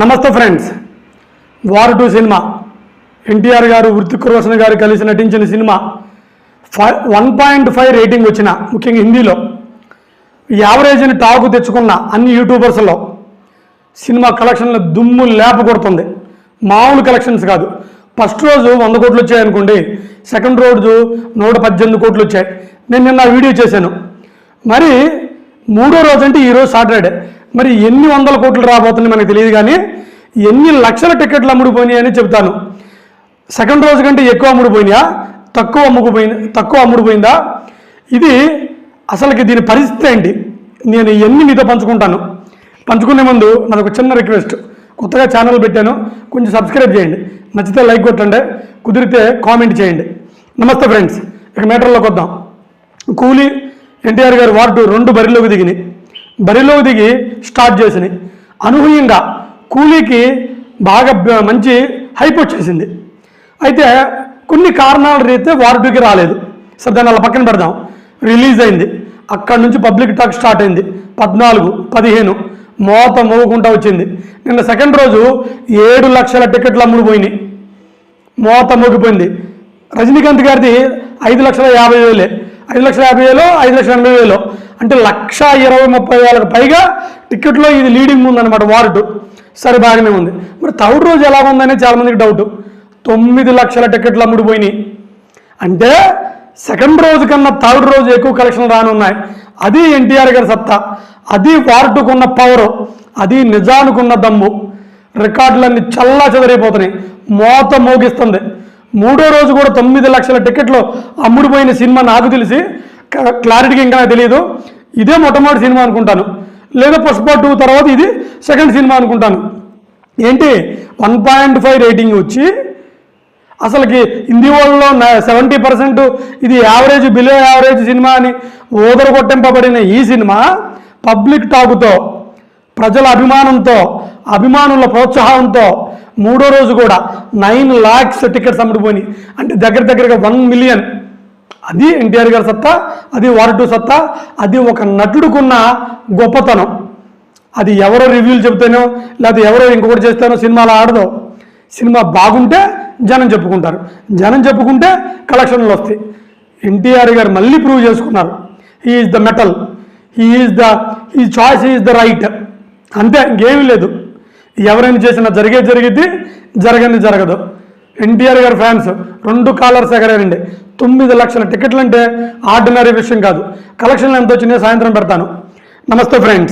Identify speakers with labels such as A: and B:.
A: నమస్తే friends. War two cinema. NTR గారు వృత్తిక్ రోషన్ గారు కలిసి నటించిన cinema. Five one point five rating వచ్చిన ముఖ్యంగా హిందీలో. యావరేజ్ని టాకు తెచ్చుకున్న అన్ని యూట్యూబర్స్లో సినిమా కలెక్షన్లు దుమ్ము లేప కొడుతుంది. మామూలు కలెక్షన్స్ కాదు. ఫస్ట్ రోజు వంద కోట్లు వచ్చాయి అనుకోండి సెకండ్ రోజు నూట పద్దెనిమిది కోట్లు వచ్చాయి. నేను నిన్న వీడియో చేశాను. మరి మూడో రోజు అంటే ఈరోజు సాటర్డే. మరి ఎన్ని వందల కోట్లు రాబోతుంది మనకు తెలియదు కానీ ఎన్ని లక్షల టికెట్లు అమ్ముడుపోయినాయి అని చెప్తాను సెకండ్ రోజు కంటే ఎక్కువ అమ్ముడుపోయినాయా? తక్కువ అమ్ముకుపోయింది తక్కువ అమ్ముడుపోయిందా? ఇది అసలుకి దీని పరిస్థితి ఏంటి? నేను ఎన్ని మీతో పంచుకుంటాను? పంచుకునే ముందు నాది ఒక చిన్న రిక్వెస్ట్. కొత్తగా ఛానల్ పెట్టాను. కొంచెం సబ్స్క్రైబ్ చేయండి. నచ్చితే లైక్ కొట్టండి. కుదిరితే కామెంట్ చేయండి. నమస్తే ఫ్రెండ్స్. ఇక మీటర్లోకి వద్దాం. కూలీ ఎన్టీఆర్ గారు వార్డు రెండు బరిలోకి దిగినాయి. బరిలో దిగి స్టార్ట్ చేసినాయి అనూహ్యంగా కూలీకి బాగా మంచి హైప్ వచ్చేసింది. అయితే కొన్ని కారణాల రీతే వార్డుకి రాలేదు. సరే దాన్ని అలా పక్కన పెడదాం. రిలీజ్ అయింది. అక్కడ నుంచి పబ్లిక్ టాక్ స్టార్ట్ అయింది. పద్నాలుగు పదిహేను మోత మోగుకుంటా వచ్చింది. నిన్న సెకండ్ రోజు ఏడు లక్షల టికెట్లు అమ్ముడిపోయినాయి మోత మోగిపోయింది. రజనీకాంత్ గారిది ఐదు లక్షల యాభై వేలే. ఐదు లక్షల యాభై వేలు ఐదు లక్షల ఎనభై వేలు. అంటే లక్ష ఇరవై ముప్పై వేలకు పైగా టికెట్లో ఇది లీడింగ్ ఉందన్నమాట వార్డు. సరే బాగానే ఉంది. మరి థర్డ్ రోజు ఎలా ఉందనే చాలామందికి డౌట్ తొమ్మిది లక్షల టికెట్లు అమ్ముడుపోయినాయి అంటే సెకండ్ రోజు కన్నా థర్డ్ రోజు ఎక్కువ కలెక్షన్లు రానున్నాయి. అది ఎన్టీఆర్ గారి సత్తా. అది వార్డుకున్న పవరు. అది నిజానుకున్న దమ్ము. రికార్డులన్నీ చల్లా చెదరైపోతున్నాయి. మోత మోగిస్తుంది. మూడో రోజు కూడా తొమ్మిది లక్షల టికెట్లు అమ్ముడుపోయిన సినిమా నాకు తెలిసి క్లారిటీగా ఇంకా నాకు తెలియదు ఇదే మొట్టమొదటి సినిమా అనుకుంటాను. లేదా పుష్ప టూ తర్వాత ఇది సెకండ్ సినిమా అనుకుంటాను. ఏంటి? వన్ పాయింట్ ఫైవ్ రేటింగ్ వచ్చి అసలుకి హిందీ వాళ్ళలో సెవెంటీ పర్సెంట్ ఇది యావరేజ్ బిలో యావరేజ్ సినిమా అని ఓదర కొట్టింపబడిన ఈ సినిమా పబ్లిక్ టాకుతో ప్రజల అభిమానంతో అభిమానుల ప్రోత్సాహంతో మూడో రోజు కూడా నైన్ లాక్స్ టికెట్స్ అమ్ముడుపోయినాయి అంటే దగ్గర దగ్గరగా వన్ మిలియన్ అది ఎన్టీఆర్ గారి సత్తా అది వార్ సత్తా అది ఒక నటుడుకున్న గొప్పతనం. అది ఎవరో రివ్యూలు చెప్తానో లేకపోతే ఎవరో ఇంకొకటి చేస్తానో సినిమాలో ఆడదో సినిమా బాగుంటే జనం చెప్పుకుంటారు. జనం చెప్పుకుంటే కలెక్షన్లు వస్తాయి. ఎన్టీఆర్ గారు మళ్ళీ ప్రూవ్ చేసుకున్నారు. He is the metal he is the ఈ చాయిస్ ఈజ్ ద రైట్ అంతే ఇంకేమీ లేదు. ఎవరైనా చేసినా జరిగేది జరిగిద్ది జరగని జరగదు. ఎన్టీఆర్ గారి ఫ్యాన్స్ రెండు కాలర్స్ ఎగరారండి. తొమ్మిది లక్షల టికెట్లు అంటే ఆర్డినరీ విషయం కాదు. కలెక్షన్లు ఎంత వచ్చినాయో సాయంత్రం పెడతాను. నమస్తే ఫ్రెండ్స్.